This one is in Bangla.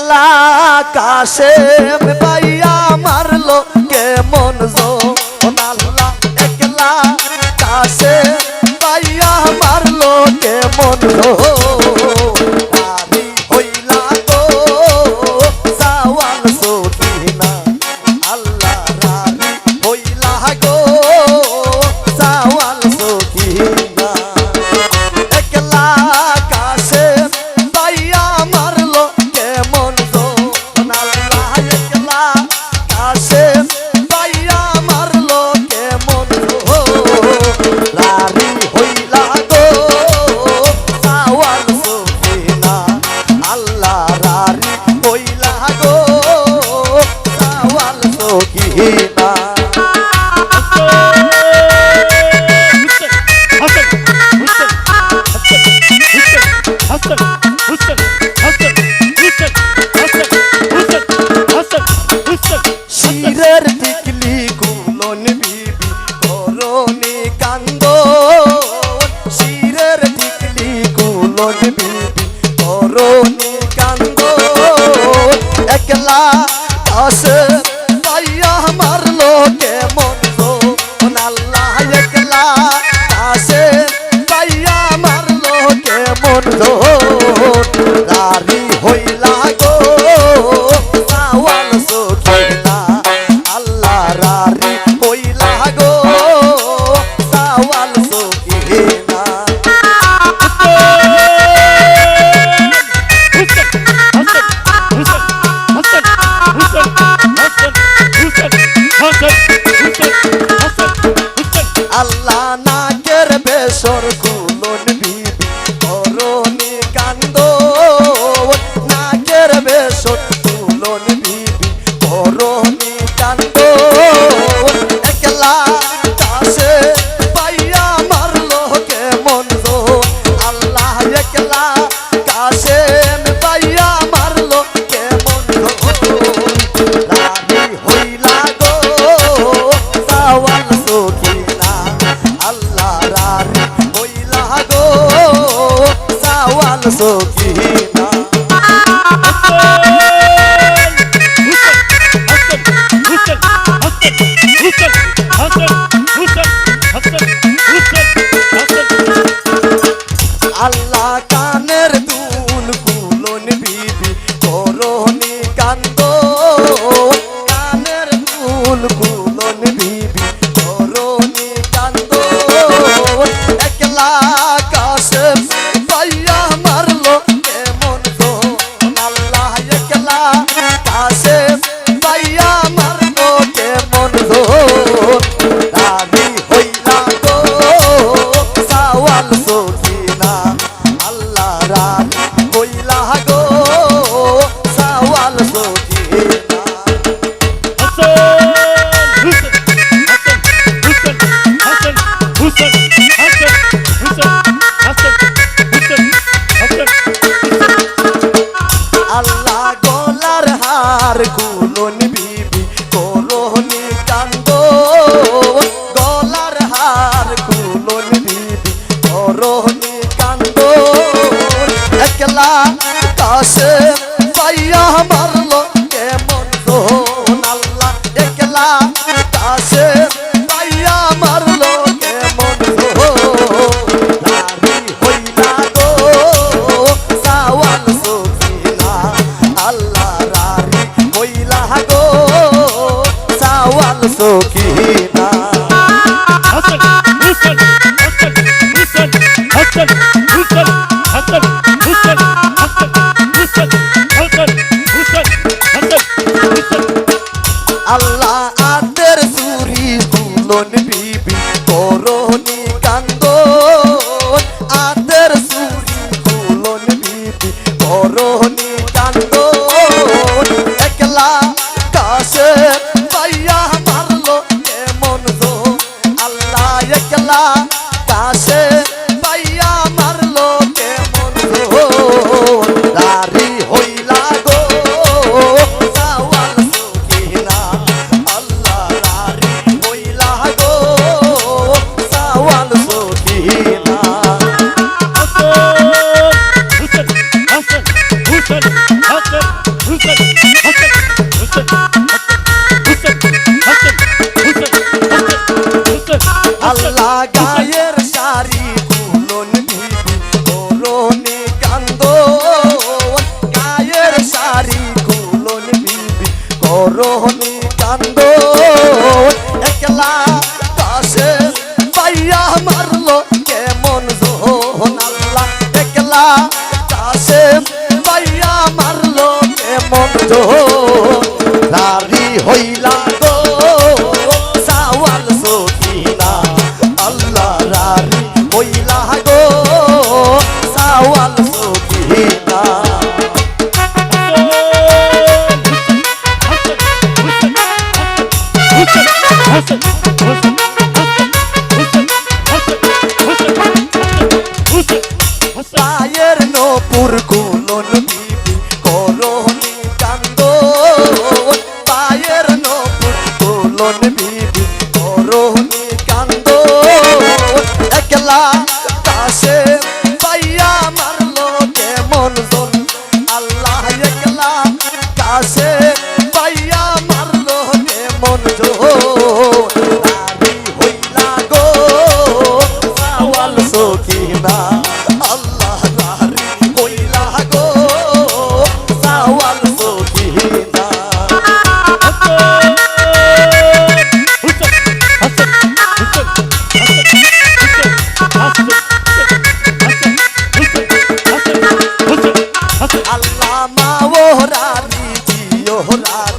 গেলা কাশে পাইয়া মারলো কেমন জো আল্লাহ একলা কাশে পাইয়া মারলো কেমন জো hey. ay. হুসেন হুসেন হুসেন হুসেন হইল কাছে পাইয়া মারলো মন জো ও রানী জিও রানী।